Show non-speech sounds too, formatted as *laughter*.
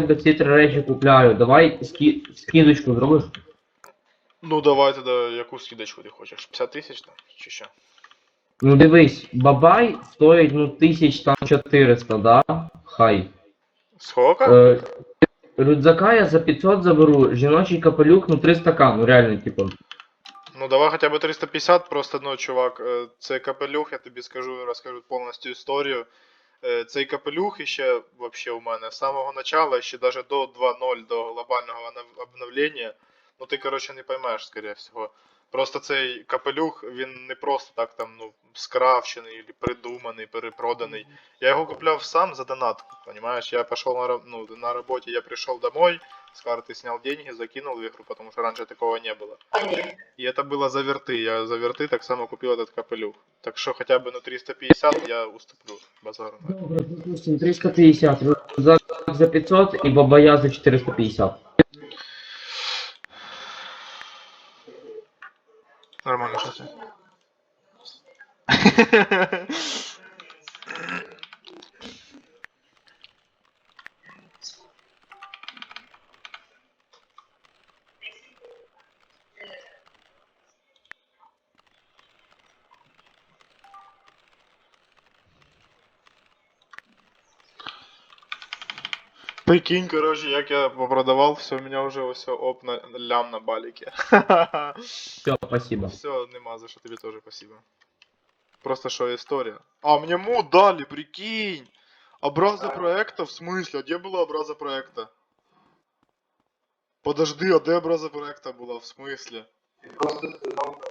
тебе ці три речі купляю. Давай скі... скидочку зробиш. Ну давай тоді яку скидочку ти хочеш? 50 тисяч там? Чи що? Ну дивись, бабай стоїть ну тисяч там 400, да? Хай. Сколько? Е, рюкзака я за 500 заберу, жіночий капелюх, ну 300к, ну реально, типу. Ну давай хоча б 350, просто ну, чувак, е, цей капелюх, я тобі скажу, розкажу повністю історію. Е, Цей капелюх ще вообще у мене з самого начала, ще даже до 2.0, до глобального обновлення. Ну ти, коротше, не поймеш, скоріше всього. Просто цей капелюх, він не просто так там, ну, скрафчений, или придуманий, перепроданий. Я його купляв сам за донатку, понимаешь? Я пошел на, ра- ну, на работе, я пришел домой, с карты снял деньги, закинул в игру, потому что раньше такого не было. И это было за верты. Я за верты так само купил этот капелюх. Так что хотя бы на 350 я уступлю базару. на это. Добре, допустим, 350, рюкзак за 500 і бабая за 450. Normal, lo sé. *laughs* Прикинь, короче, як я попродавал, все, у меня уже все оп на лям на балике. *laughs* Все, спасибо. Все, нема за що тобі теж спасибо. Просто що історія. А, мне му дали, прикинь! Образа проекта, в смысле? А где была образа проекта? Подожди, а де образа проекта була? В смысле? Просто сказал,